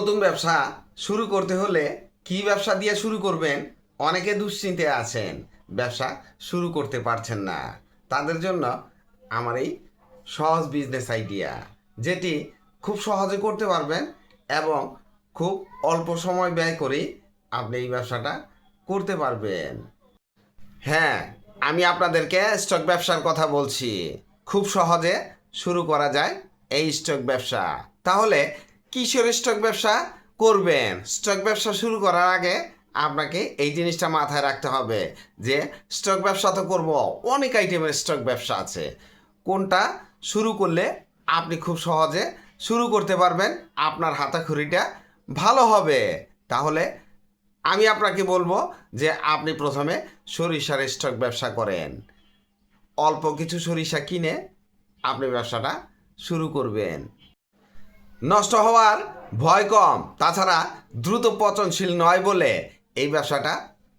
নতুন ব্যবসা শুরু করতে হলে কি ব্যবসা দিয়ে শুরু করবেন? অনেকে দুশ্চিন্তে আছেন, ব্যবসা শুরু করতে পারছেন না। তাদের জন্য আমার এই সহজ বিজনেস আইডিয়া যেটি খুব সহজে করতে পারবেন এবং খুব অল্প সময় ব্যয় করেই আপনি এই ব্যবসাটা করতে পারবেন। হ্যাঁ আমি আপনাদেরকে স্টক ব্যবসার কথা বলছি। খুব সহজে শুরু করা যায় এই স্টক ব্যবসা। তাহলে কিসের স্টক ব্যবসা করবেন? স্টক ব্যবসা শুরু করার আগে আপনাকে এই জিনিসটা মাথায় রাখতে হবে যে স্টক ব্যবসা তো করব, অনেক আইটেমের স্টক ব্যবসা আছে। কোনটা শুরু করলে আপনি খুব সহজে শুরু করতে পারবেন, আপনার হাতাখড়িটা ভালো হবে। তাহলে আমি আপনাকে বলব যে আপনি প্রথমে সরিষার স্টক ব্যবসা করেন। অল্প কিছু সরিষা কিনে আপনি ব্যবসাটা শুরু করবেন। নষ্ট হওয়ার ভয় কম। তাছাড়া দ্রুত পচনশীল নয় বলে এই ব্যবসাটা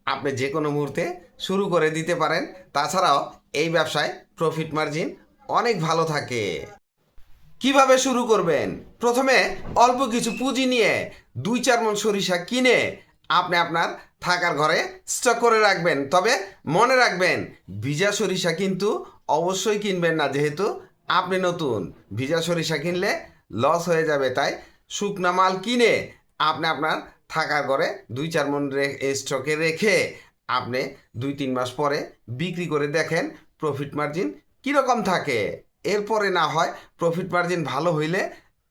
আপনি যে কোনো মুহূর্তে শুরু করে দিতে পারেন। তাছাড়াও এই ব্যবসায় প্রফিট মার্জিন অনেক ভালো থাকে। কীভাবে শুরু করবেন? প্রথমে অল্প কিছু পুঁজি নিয়ে দুই চার মন সরিষা কিনে আপনি আপনার থাকার ঘরে স্টক করে রাখবেন। তবে মনে রাখবেন, ভিজা সরিষা কিন্তু অবশ্যই কিনবেন না, যেহেতু আপনি নতুন। ভিজা সরিষা কিনলে লস হয়ে যাবে, তাই শুকনা মাল কিনে আপনি আপনার থাকার ঘরে দুই চার মন স্টকে রেখে আপনি দুই তিন মাস পরে বিক্রি করে দেখেন প্রফিট মার্জিন কীরকম থাকে। এরপরে না হয় প্রফিট মার্জিন ভালো হইলে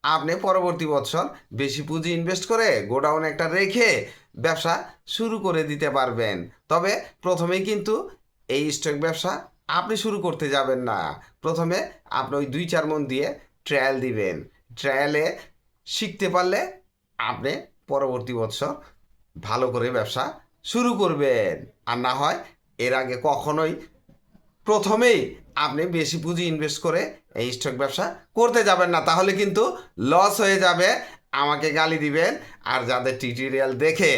আপনি পরবর্তী বছর বেশি পুঁজি ইনভেস্ট করে গোডাউন একটা রেখে ব্যবসা শুরু করে দিতে পারবেন। তবে প্রথমেই কিন্তু এই স্টক ব্যবসা আপনি শুরু করতে যাবেন না। প্রথমে আপনি ওই দুই চার মন দিয়ে ট্রায়াল দিবেন। ট্রায়ালে শিখতে পারলে আপনি পরবর্তী বছর ভালো করে ব্যবসা শুরু করবেন। আর না হয় এর আগে কখনোই প্রথমেই আপনি বেশি পুঁজি ইনভেস্ট করে এই স্টক ব্যবসা করতে যাবেন না। তাহলে কিন্তু লস হয়ে যাবে, আমাকে গালি দিবেন, আর যাদের টিউটোরিয়াল দেখে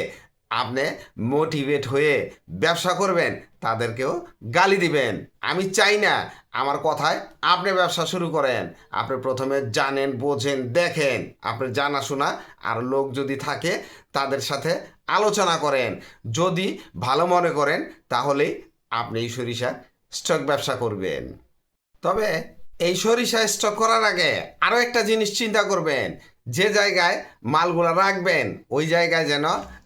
আপনি মোটিভেট হয়ে ব্যবসা করবেন, তাদেরকেও গালি দিবেন। আমি চাই না, আমার কথায় আপনি ব্যবসা শুরু করেন। আপনি প্রথমে জানেন, বোঝেন, দেখেন। আপনি জানাশোনা আর লোক যদি থাকে, তাদের সাথে আলোচনা করেন। যদি ভালো মনে করেন, তাহলেই আপনি এই সরিষার স্টক ব্যবসা করবেন। তবে এই সরিষা স্টক করার আগে আরও একটা জিনিস চিন্তা করবেন। যে জায়গায় মালগুলো রাখবেন, ওই জায়গায় যেন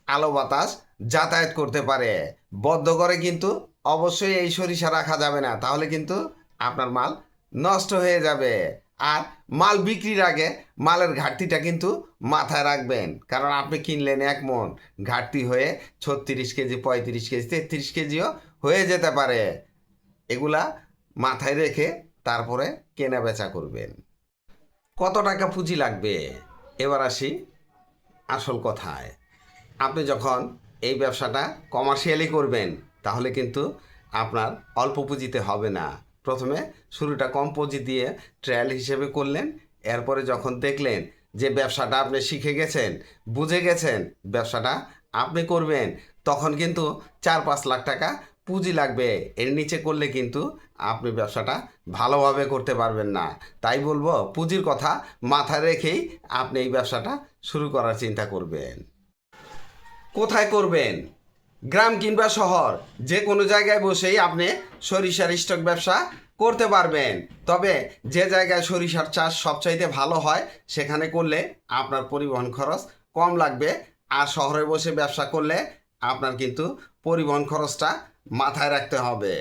আলো বাতাস যাতায়াত করতে পারে। বদ্ধ করে কিন্তু অবশ্যই এই সরিষা রাখা যাবে না, তাহলে কিন্তু আপনার মাল নষ্ট হয়ে যাবে। আর মাল বিক্রির আগে মালের ঘাটতিটা কিন্তু মাথায় রাখবেন, কারণ আপনি কিনলেন এক মন, ঘাটতি হয়ে ছত্রিশ কেজি, পঁয়ত্রিশ কেজি, তেত্রিশ কেজিও হয়ে যেতে পারে। এগুলা মাথায় রেখে তারপরে কেনা বেচা করবেন। কত টাকা পুঁজি লাগবে? এবার আসি আসল কথায়। আপনি যখন এই ব্যবসাটা কমার্শিয়ালি করবেন, তাহলে কিন্তু আপনার অল্প পুঁজিতে হবে না। প্রথমে শুরুটা কম পুঁজি দিয়ে ট্রায়াল হিসেবে করলেন, এরপরে যখন দেখলেন যে ব্যবসাটা আপনি শিখে গেছেন, বুঝে গেছেন ব্যবসাটা আপনি করবেন, তখন কিন্তু চার পাঁচ লাখ টাকা পুঁজি লাগবে। এর নিচে করলে কিন্তু আপনি ব্যবসাটা ভালোভাবে করতে পারবেন না। তাই বলব, পুঁজির কথা মাথায় রেখেই আপনি এই ব্যবসাটা শুরু করার চিন্তা করবেন। কোথায় করবেন? গ্রাম কিংবা শহর যে কোনো জায়গায় বসেই আপনি সরিষার স্টক ব্যবসা করতে পারবেন। তবে যে জায়গায় সরিষার চাষ সবচাইতে ভালো হয়, সেখানে করলে আপনার পরিবহন খরচ কম লাগবে। আর শহরে বসে ব্যবসা করলে আপনার কিন্তু পরিবহন খরচটা মাথায় রাখতে হবে।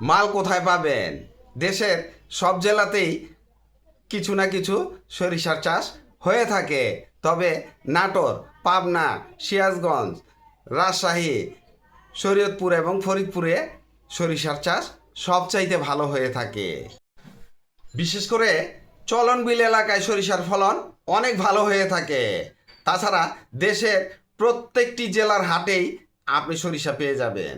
মাল কোথায় পাবেন? দেশের সব জেলাতেই কিছু না কিছু সরিষার চাষ হয়ে থাকে। তবে নাটোর পাবনা, সিরাজগঞ্জ, রাজশাহী, শরীয়তপুর এবং ফরিদপুরে সরিষার চাষ সবচাইতে ভালো হয়ে থাকে। বিশেষ করে চলনবিল এলাকায় সরিষার ফলন অনেক ভালো হয়ে থাকে। তাছাড়া দেশের প্রত্যেকটি জেলার হাটেই আপনি সরিষা পেয়ে যাবেন।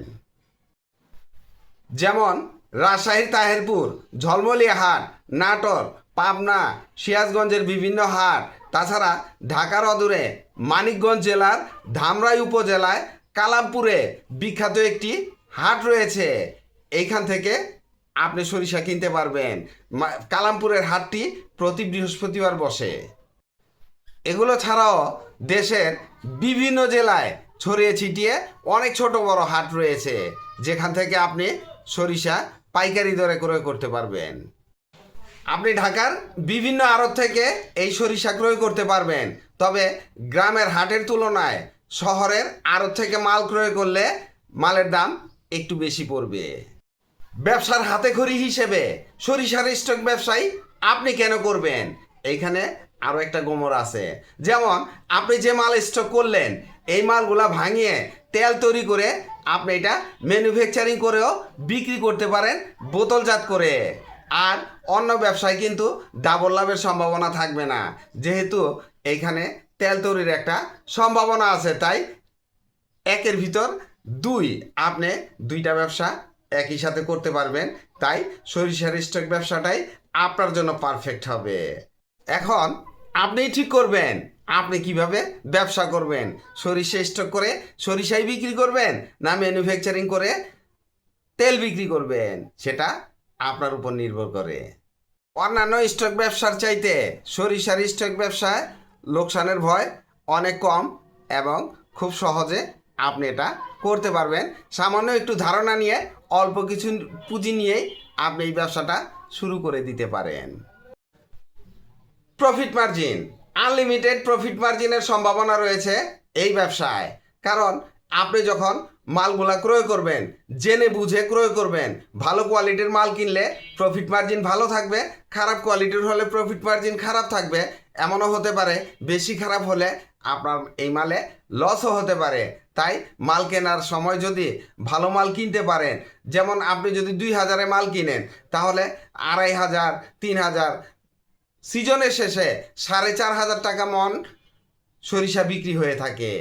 যেমন রাজশাহীর তাহেরপুর, ঝলমলিয়া হাট, নাটোর, পাবনা, সিরাজগঞ্জের বিভিন্ন হাট তাছাড়া ঢাকার অদূরে মানিকগঞ্জ জেলার ধামরাই উপজেলায় কালামপুরে বিখ্যাত একটি হাট রয়েছে। এইখান থেকে আপনি সরিষা কিনতে পারবেন। কালামপুরের হাটটি প্রতি বৃহস্পতিবার বসে। এগুলো ছাড়াও দেশের বিভিন্ন জেলায় ছড়িয়ে ছিটিয়ে অনেক ছোট বড় হাট রয়েছে। যেখান থেকে আপনি সরিষা পাইকারি দরে ক্রয় করতে পারবেন। আপনি ঢাকার বিভিন্ন আড়ত থেকে এই সরিষা ক্রয় করতে পারবেন। তবে গ্রামের হাটের তুলনায় শহরের আড়ত থেকে মাল ক্রয় করলে মালের দাম একটু বেশি পড়বে। ব্যবসার হাতে খড়ি হিসেবে সরিষার স্টক ব্যবসায়ী আপনি কেন করবেন? এইখানে আরও একটা গোমর আছে। যেমন, আপনি যে মাল স্টক করলেন, এই মালগুলা ভাঙিয়ে তেল তৈরি করে আপনি এটা ম্যানুফ্যাকচারিং করেও বিক্রি করতে পারেন বোতলজাত করে। আর অন্য ব্যবসায় কিন্তু ডাবল লাভের সম্ভাবনা থাকবে না। যেহেতু এইখানে তেল তৈরির একটা সম্ভাবনা আছে, তাই একের ভিতর দুই আপনি দুইটা ব্যবসা একই সাথে করতে পারবেন। তাই সরিষার স্টক ব্যবসাটাই আপনার জন্য পারফেক্ট হবে। এখন আপনি ঠিক করবেন, আপনি কীভাবে ব্যবসা করবেন? সরিষা স্টক করে সরিষাই বিক্রি করবেন না ম্যানুফ্যাকচারিং করে তেল বিক্রি করবেন? সেটা আপনার উপর নির্ভর করে। অন্যান্য স্টক ব্যবসার চাইতে সরিষার স্টক ব্যবসায় লোকসানের ভয় অনেক কম এবং খুব সহজে আপনি এটা করতে পারবেন। সামান্য একটু ধারণা নিয়ে, অল্প কিছু পুঁজি নিয়েই আপনি এই ব্যবসাটা শুরু করে দিতে পারেন। প্রফিট মার্জিন, আনলিমিটেড প্রফিট মার্জিনের সম্ভাবনা রয়েছে এই ব্যবসায়। কারণ আপনি যখন মালগুলা ক্রয় করবেন, জেনে বুঝে ক্রয় করবেন, ভালো কোয়ালিটির মাল কিনলে প্রফিট মার্জিন ভালো থাকবে, খারাপ কোয়ালিটির হলে প্রফিট মার্জিন খারাপ থাকবে, এমনও হতে পারে, বেশি খারাপ হলে আপনার এই মালে লসও হতে পারে। তাই মাল কেনার সময় যদি ভালো মাল কিনতে পারেন, যেমন আপনি যদি দুই হাজারে মাল কিনেন, তাহলে আড়াই হাজার, তিন হাজার, সিজনের শেষে সাড়ে চার হাজার টাকা মন সরিষা বিক্রি হয়ে থাকে।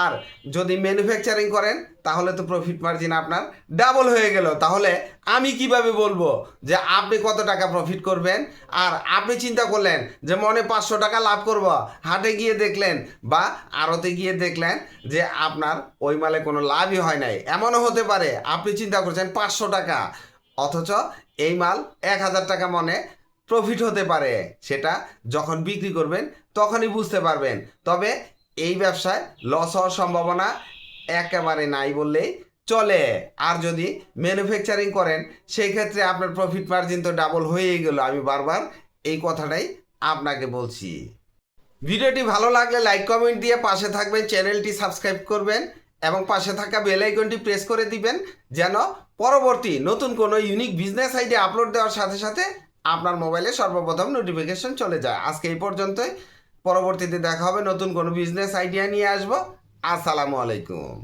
আর যদি ম্যানুফ্যাকচারিং করেন, তাহলে তো প্রফিট মার্জিন আপনার ডাবল হয়ে গেল। তাহলে আমি কীভাবে বলব যে আপনি কত টাকা প্রফিট করবেন? আর আপনি চিন্তা করলেন যে মনে পাঁচশো টাকা লাভ করব, হাটে গিয়ে দেখলেন বা আড়তে গিয়ে দেখলেন যে আপনার ওই মালে কোনো লাভই হয় নাই। এমনও হতে পারে, আপনি চিন্তা করছেন পাঁচশো টাকা, অথচ এই মাল এক হাজার টাকা মনে প্রফিট হতে পারে। সেটা যখন বিক্রি করবেন, তখনই বুঝতে পারবেন। তবে এই ব্যবসায় লস হওয়ার সম্ভাবনা একেবারে নাই বললেই চলে। আর যদি ম্যানুফ্যাকচারিং করেন, সেই ক্ষেত্রে আপনার প্রফিট মার্জিন তো ডাবল হয়েই গেল। আমি বারবার এই কথাটাই আপনাকে বলছি। ভিডিওটি ভালো লাগলে লাইক কমেন্ট দিয়ে পাশে থাকবেন, চ্যানেলটি সাবস্ক্রাইব করবেন এবং পাশে থাকা বেল আইকনটি প্রেস করে দিবেন, যেন পরবর্তী নতুন কোনো ইউনিক বিজনেস আইডিয়া আপলোড দেওয়ার সাথে সাথে আপনার মোবাইলে সর্বপ্রথম নোটিফিকেশন চলে যায়। আজকে এই পর্যন্তই। পরবর্তীতে দেখা হবে নতুন কোনো বিজনেস আইডিয়া নিয়ে আসব। আসসালামু আলাইকুম।